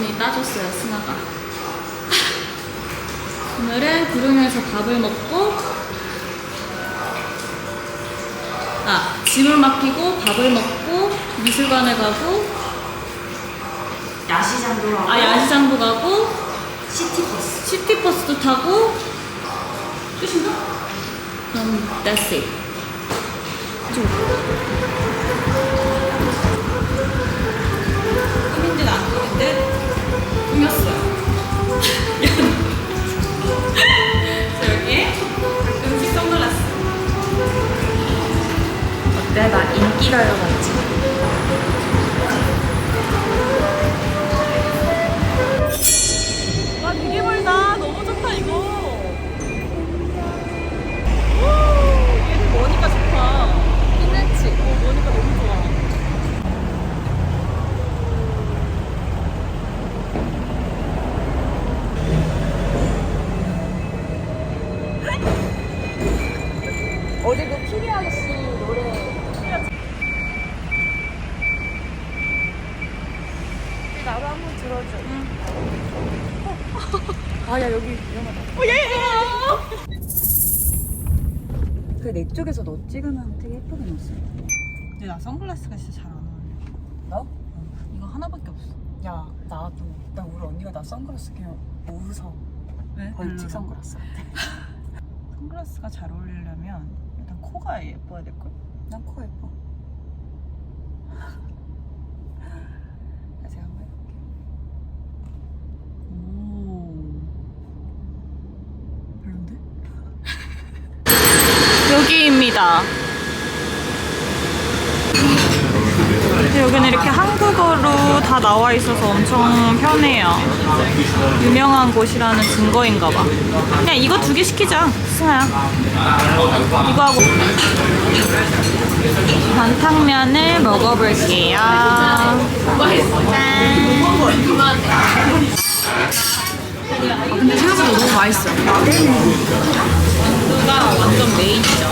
열심히 따줬어요, 승아가. 오늘은 구룡에서 밥을 먹고, 아, 짐을 맡기고 밥을 먹고, 미술관을 가고, 야시장도 하고 아, 야시장도 가고, 시티버스 시티버스도 타고, 끝인가? 그럼, that's it. 꾸민 듯안 꾸민 듯 꾸몄어요. 저 여기 가끔씩 선글라스. 어때? 나 인기가요 어제 그 피리 아저씨 노래. 나도 한 번 들어줘. 아야 여기 위험하다. 그내 쪽에서 너 찍으면 되게 예쁘게 나왔어. 근데 나 선글라스가 진짜 잘 안 어울려. 너? 이거 하나밖에 없어. 야 나도. 나 우리 언니가 나 선글라스 그냥 웃어 왜? 벌칙 선글라스 선글라스가 잘 어울리려면 코가 예뻐야 될걸? 난 코 예뻐 자, 제가 한번 해볼게요 오 별론데? 여기입니다 여기는 이렇게 한국어로 다 나와 있어서 엄청 편해요. 유명한 곳이라는 증거인가 봐. 그냥 이거 두 개 시키자 승아야. 이거 하고. 반탕면을 먹어볼게요. 짠 근데 생각보다 너무 맛있어. 만두가 완전 메인이죠.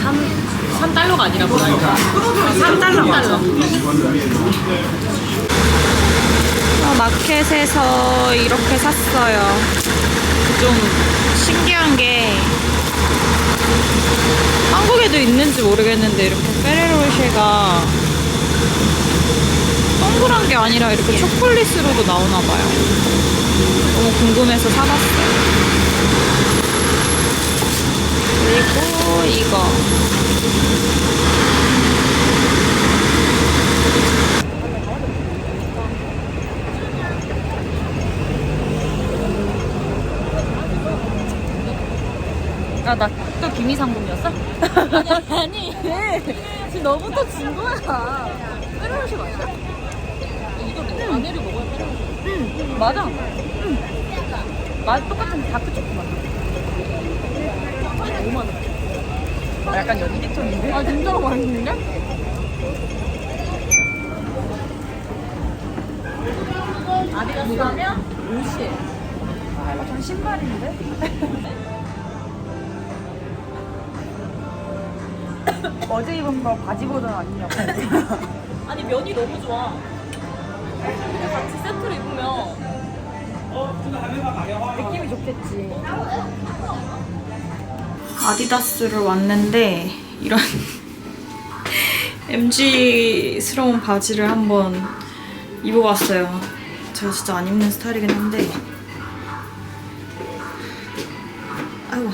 3, 3달러가 아니라 뭐랄까. 3달러. 3달러. 어, 마켓에서 이렇게 샀어요. 좀 신기한 게 한국에도 있는지 모르겠는데 이렇게 페레로쉐가 동그란 게 아니라 이렇게 초콜릿으로도 나오나 봐요. 너무 궁금해서 사봤어요. 그리고 이거 아, 나 또 김이상봉이었어? 아니, 아니. 지금 너부터 진 거야. 빼로시 맞아? 이거 뭐, 응. 안에를 먹어야 빼로시. 응, 맞아. 응. 맛 똑같은 다크 초코 맞아. 5만 원. 아, 약간 연기톤인데? 아 진짜로 맛있는데? 아디다스 하면 50. 아, 전 신발인데? 어제 입은 거 바지 버전 아니냐고. 아니 면이 너무 좋아. 근데 같이 세트로 입으면 어, 느낌이 좋겠지. 아디다스를 왔는데 이런 MG스러운 바지를 한번 입어봤어요. 제가 진짜 안 입는 스타일이긴 한데 아이고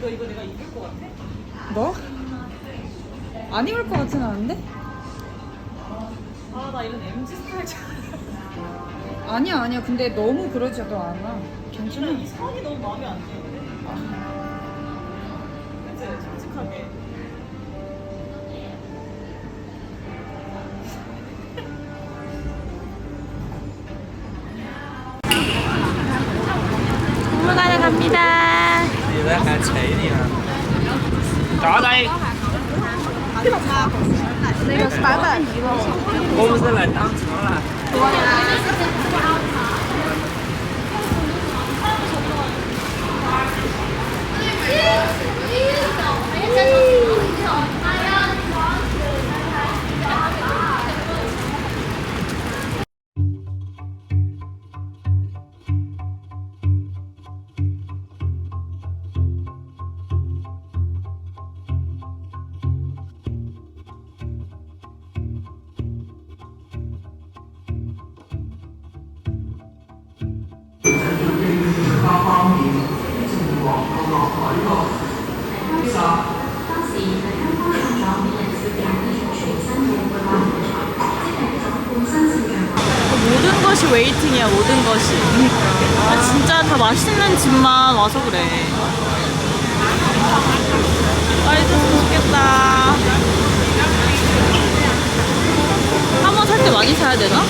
너 이거 내가 입을 것 같아? 뭐? 안 입을 것 같진 않은데? 아, 나나 이런 MG 스타일 잘. 아니야 아니야 근데 너무 그러지도 않아 괜찮아 이 선이 너무 마음에 안 드는데. 그치 솔직하게. 공부가러 갑니다. Tăng nó là 모든 웨이팅이야 모든 것이. 아, 진짜 다 맛있는 집만 와서 그래. 맛있었으면 좋겠다. 한번 살 때 많이 사야 되나?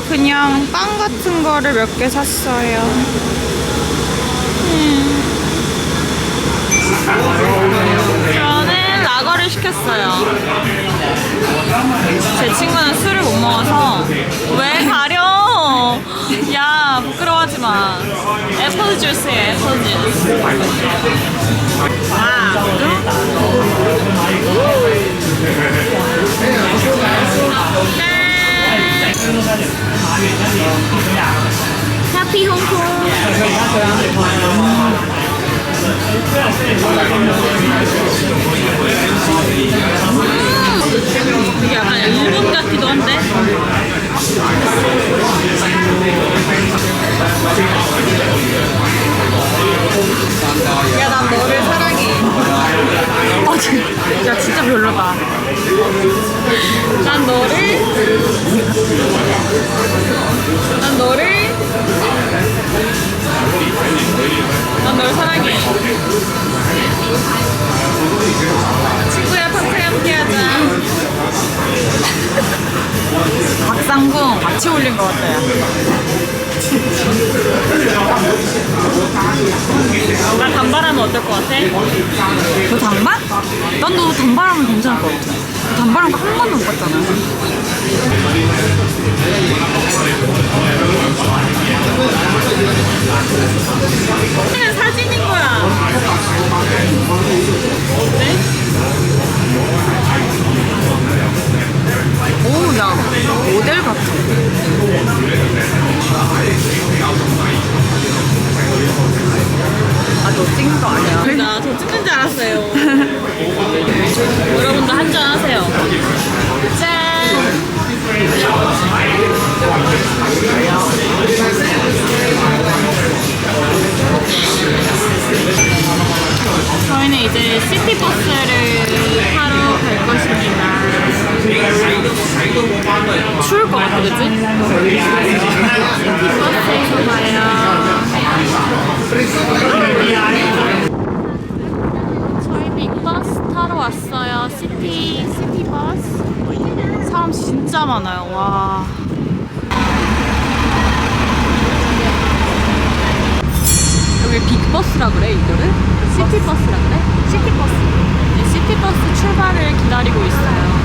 그냥 빵 같은 거를 몇 개 샀어요 저는 라거를 시켰어요. 제 친구는 술을 못 먹어서 왜 가려? 야 부끄러워하지 마. 애플 주스에 애플 주스. 와. 해피 홍콩. 이게 약간 일본 같기도 한데. 야 난 너를 사랑해 야 진짜 별로다. 난 너를, 난 너를, 난 널 사랑해. 친구야 파티 함께 하자. 박상궁 같이 올린 것 같아요. 나 단발하면 어떨 것 같아? 너 단발? 난 너 단발하면 괜찮을 것 같아 너 단발한 거한 번도 못 봤잖아 시티버스를 타러 갈 것입니다. 추울 것 같아, 그치? 시티버스에서 봐요. 저희 빅버스 타러 왔어요. 시티 시티 버스. 사람 진짜 많아요. 와. 여기 빅버스라 그래 이거를? 시티버스라 그래? 시티버스. 이제 시티버스 출발을 기다리고 있어요.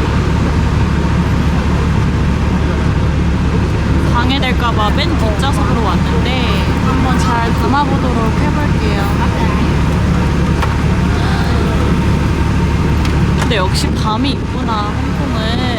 방해될까봐 맨 뒷좌석으로 왔는데 한번 잘 담아보도록 해볼게요. 근데 역시 밤이 있구나, 홍콩은.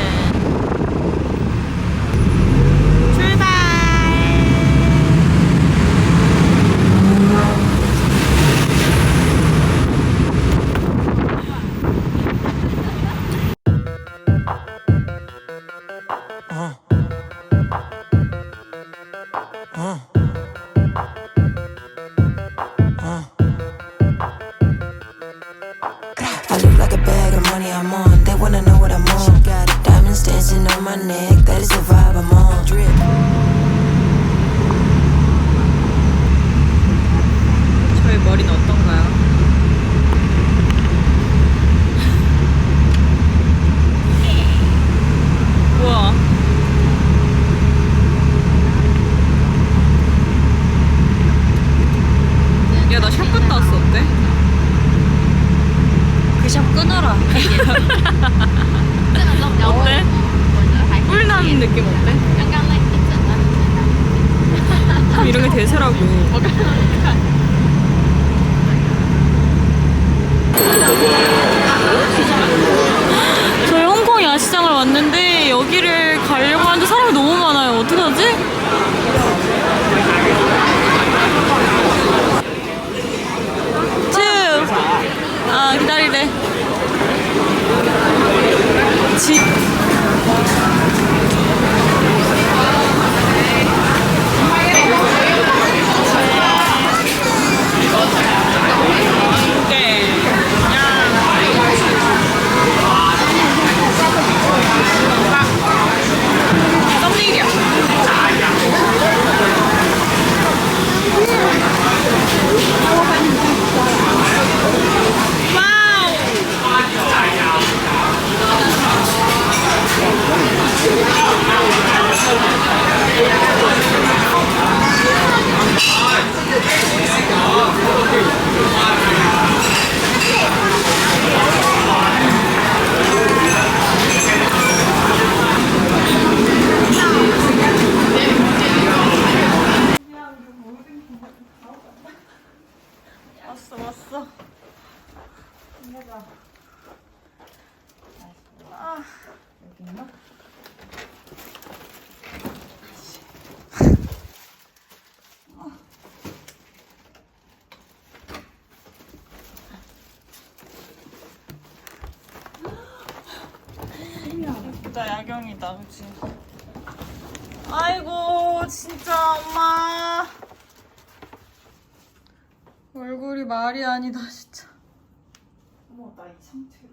꿀나는 느낌 어때? 그럼 이런 게 대세라고. 저희 홍콩 야시장을 왔는데 여기를 가려고 하는데 사람이 너무 많아요. 어떡하지? 츄! 아, 기다리래. 지... 네. 썸네일이야. 와우. 왔어 왔어. 아 여기 있나? 예쁘다 야경이다 그치? 아이고 진짜 엄마 얼굴이 말이 아니다 진짜 어머 나 이 상태로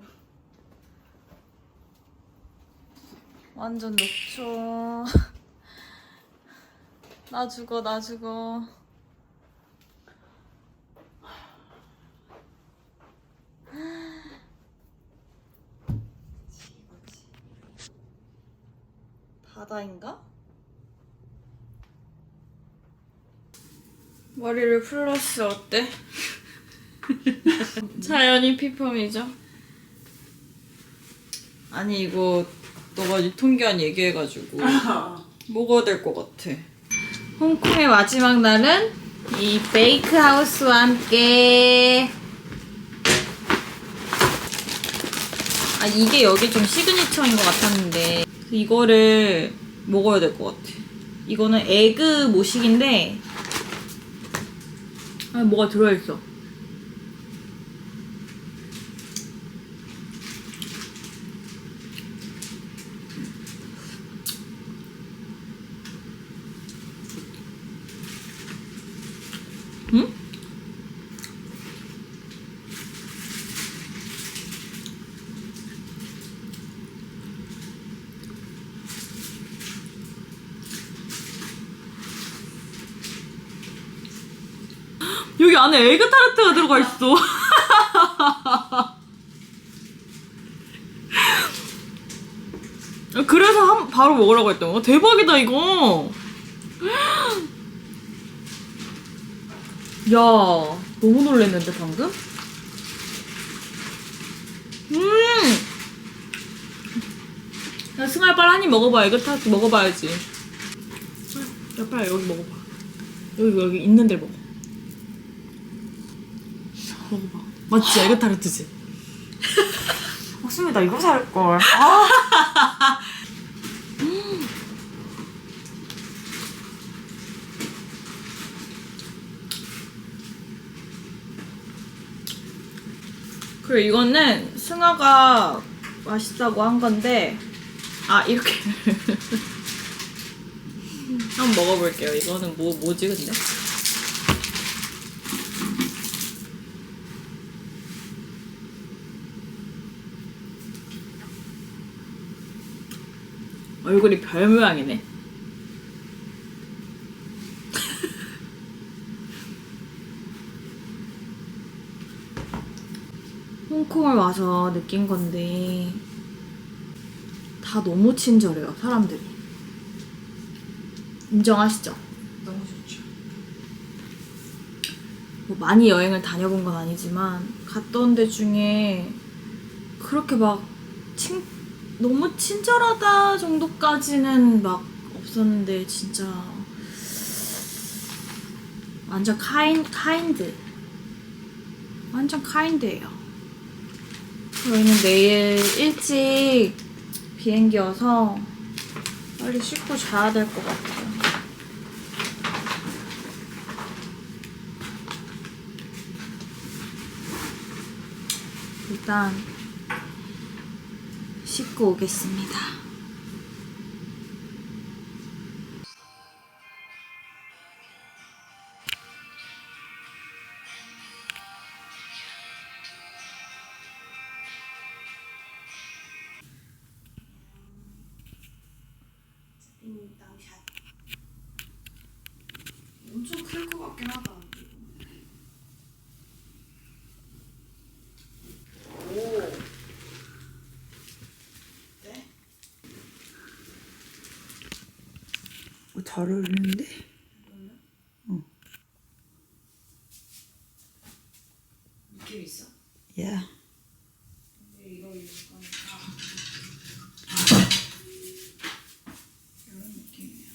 완전 녹초 나 죽어 나 죽어 바다인가? 머리를 플러스 어때? 자연이 피펌이죠? 아니 이거 너가 유통기한 얘기해가지고 먹어야 될 것 같아. 홍콩의 마지막 날은 이 베이크 하우스와 함께. 아 이게 여기 좀 시그니처인 것 같았는데. 이거를 먹어야 될 것 같아. 이거는 에그 모식인데 아 뭐가 들어있어 응? 여기 안에 에그 타르트가 들어가 있어. 그래서 한, 바로 먹으라고 했던 거. 대박이다 이거. 야, 너무 놀랬는데 방금? 음. 야, 승아 빨리 한입 먹어봐. 에그타르트 먹어봐야지. 야, 빨리 여기 먹어봐. 여기 여기 있는 데 먹어. 먹어봐. 맞지? 에그타르트지? 어, 닭수미 나 이거 살 걸. 아. 그리고 이거는 승아가 맛있다고 한 건데 아 이렇게 한번 먹어볼게요. 이거는 뭐 뭐지 근데? 얼굴이 별 모양이네. 홍콩을 와서 느낀 건데 다 너무 친절해요 사람들이 인정하시죠? 너무 좋죠. 뭐 많이 여행을 다녀본 건 아니지만 갔던 데 중에 그렇게 막 친, 너무 친절하다 정도까지는 막 없었는데 진짜 완전 카인 카인드 완전 카인드예요. 저희는 내일 일찍 비행기여서 빨리 씻고 자야 될 것 같아요. 일단 씻고 오겠습니다. 잘 어울리는데? 느낌 있어? 야. 이거 입을 거니까 이런 느낌이야.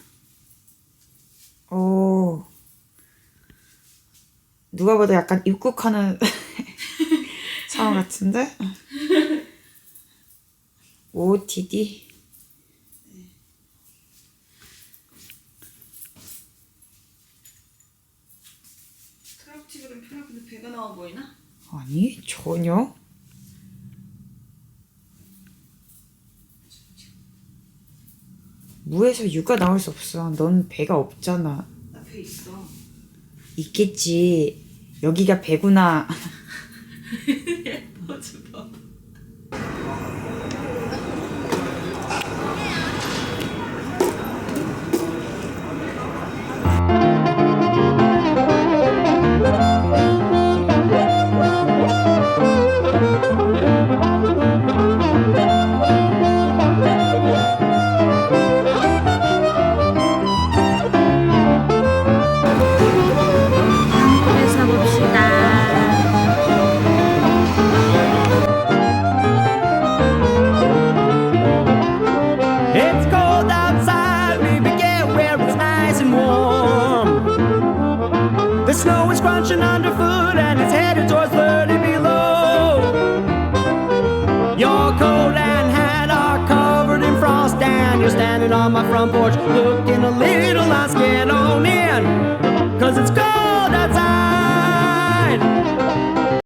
오. 누가 봐도 약간 입국하는 사람 같은데? OOTD? 트럭치기는 편하게 배가 나와 보이나? 아니, 전혀. 무에서 유가 나올 수 없어. 넌 배가 없잖아. 나 배 있어. 있겠지. 여기가 배구나.